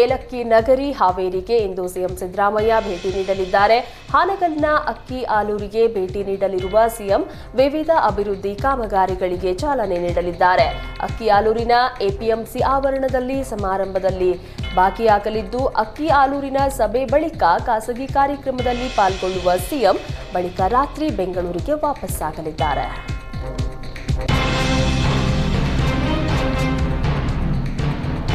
ಏಲಕ್ಕಿ ನಗರಿ ಹಾವೇರಿಗೆ ಇಂದು ಸಿಎಂ ಸಿದ್ದರಾಮಯ್ಯ ಭೇಟಿ ನೀಡಲಿದ್ದಾರೆ. ಹಾನಗಲ್ನ ಅಕ್ಕಿ ಆಲೂರಿಗೆ ಭೇಟಿ ನೀಡಲಿರುವ ಸಿಎಂ ವಿವಿಧ ಅಭಿವೃದ್ಧಿ ಕಾಮಗಾರಿಗಳಿಗೆ ಚಾಲನೆ ನೀಡಲಿದ್ದಾರೆ. ಅಕ್ಕಿ ಆಲೂರಿನ ಎಪಿಎಂಸಿ ಆವರಣದಲ್ಲಿ ಸಮಾರಂಭದಲ್ಲಿ ಭಾಗಿಯಾಗಲಿದ್ದು, ಅಕ್ಕಿ ಆಲೂರಿನ ಸಭೆ ಬಳಿಕ ಖಾಸಗಿ ಕಾರ್ಯಕ್ರಮದಲ್ಲಿ ಪಾಲ್ಗೊಳ್ಳುವ ಸಿಎಂ ಬಳಿಕ ರಾತ್ರಿ ಬೆಂಗಳೂರಿಗೆ ವಾಪಸ್ಸಾಗಲಿದ್ದಾರೆ.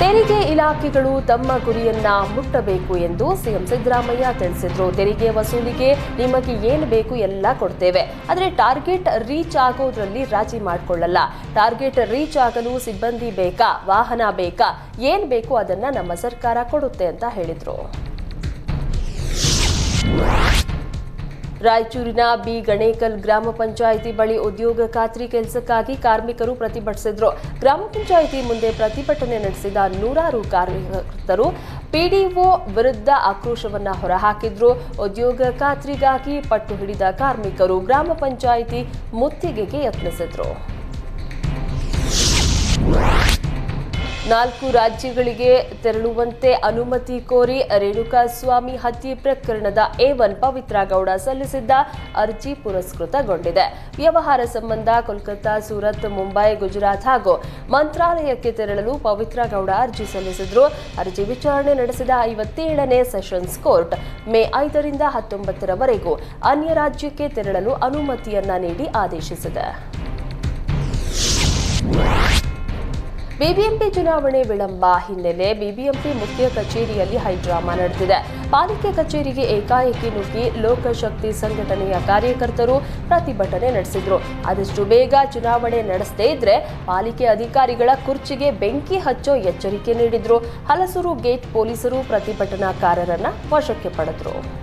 ತೆರಿಗೆ ಇಲಾಖೆಗಳು ತಮ್ಮ ಗುರಿಯನ್ನ ಮುಟ್ಟಬೇಕು ಎಂದು ಸಿಎಂ ಸಿದ್ದರಾಮಯ್ಯ ತಿಳಿಸಿದ್ರು. ತೆರಿಗೆ ವಸೂಲಿಗೆ ನಿಮಗೆ ಏನು ಬೇಕು ಎಲ್ಲ ಕೊಡ್ತೇವೆ. ಆದರೆ ಟಾರ್ಗೆಟ್ ರೀಚ್ ಆಗೋದ್ರಲ್ಲಿ ರಾಜಿ ಮಾಡಿಕೊಳ್ಳಲ್ಲ. ಟಾರ್ಗೆಟ್ ರೀಚ್ ಆಗಲು ಸಿಬ್ಬಂದಿ ಬೇಕಾ, ವಾಹನ ಬೇಕಾ, ಏನು ಬೇಕು ಅದನ್ನ ನಮ್ಮ ಸರ್ಕಾರ ಕೊಡುತ್ತೆ ಅಂತ ಹೇಳಿದ್ರು. ರಾಯಚೂರಿನ ಬಿ ಗಣೇಕಲ್ ಗ್ರಾಮ ಪಂಚಾಯಿತಿ ಬಳಿ ಉದ್ಯೋಗ ಖಾತ್ರಿ ಕೆಲಸಕ್ಕಾಗಿ ಕಾರ್ಮಿಕರು ಪ್ರತಿಭಟಿಸಿದ್ರು. ಗ್ರಾಮ ಪಂಚಾಯಿತಿ ಮುಂದೆ ಪ್ರತಿಭಟನೆ ನಡೆಸಿದ ನೂರಾರು ಕಾರ್ಯಕರ್ತರು ಪಿಡಿಒ ವಿರುದ್ಧ ಆಕ್ರೋಶವನ್ನ ಹೊರಹಾಕಿದ್ರು. ಉದ್ಯೋಗ ಖಾತ್ರಿಗಾಗಿ ಪಟ್ಟು ಹಿಡಿದ ಕಾರ್ಮಿಕರು ಗ್ರಾಮ ಪಂಚಾಯಿತಿ ಮುತ್ತಿಗೆಗೆ ಯತ್ನಿಸಿದ್ರು. ನಾಲ್ಕು ರಾಜ್ಯಗಳಿಗೆ ತೆರಳುವಂತೆ ಅನುಮತಿ ಕೋರಿ ರೇಣುಕಾಸ್ವಾಮಿ ಹತ್ಯೆ ಪ್ರಕರಣದ ಎ ಒನ್ ಪವಿತ್ರಗೌಡ ಸಲ್ಲಿಸಿದ್ದ ಅರ್ಜಿ ಪುರಸ್ಕೃತಗೊಂಡಿದೆ. ವ್ಯವಹಾರ ಸಂಬಂಧ ಕೋಲ್ಕತ್ತಾ, ಸೂರತ್, ಮುಂಬೈ, ಗುಜರಾತ್ ಹಾಗೂ ಮಂತ್ರಾಲಯಕ್ಕೆ ತೆರಳಲು ಪವಿತ್ರಗೌಡ ಅರ್ಜಿ ಸಲ್ಲಿಸಿದ್ರು. ಅರ್ಜಿ ವಿಚಾರಣೆ ನಡೆಸಿದ ಐವತ್ತೇಳನೇ ಸೆಷನ್ಸ್ ಕೋರ್ಟ್ ಮೇ ಐದರಿಂದ ಹತ್ತೊಂಬತ್ತರವರೆಗೂ ಅನ್ಯ ರಾಜ್ಯಕ್ಕೆ ತೆರಳಲು ಅನುಮತಿಯನ್ನ ನೀಡಿ ಆದೇಶಿಸಿದೆ. ಬಿಬಿಎಂಪಿ ಚುನಾವಣೆ ವಿಳಂಬ ಹಿನ್ನೆಲೆ ಬಿಬಿಎಂಪಿ ಮುಖ್ಯ ಕಚೇರಿಯಲ್ಲಿ ಹೈಡ್ರಾಮಾ ನಡೆದಿದೆ. ಪಾಲಿಕೆ ಕಚೇರಿಗೆ ಏಕಾಏಕಿ ನುಗ್ಗಿ ಲೋಕಶಕ್ತಿ ಸಂಘಟನೆಯ ಕಾರ್ಯಕರ್ತರು ಪ್ರತಿಭಟನೆ ನಡೆಸಿದ್ರು. ಆದಷ್ಟು ಬೇಗ ಚುನಾವಣೆ ನಡೆಸದೇ ಇದ್ರೆ ಪಾಲಿಕೆ ಅಧಿಕಾರಿಗಳ ಕುರ್ಚಿಗೆ ಬೆಂಕಿ ಹಚ್ಚೋ ಎಚ್ಚರಿಕೆ ನೀಡಿದ್ರು. ಹಲಸೂರು ಗೇಟ್ ಪೊಲೀಸರು ಪ್ರತಿಭಟನಾಕಾರರನ್ನ ವಶಕ್ಕೆ ಪಡೆದ್ರು.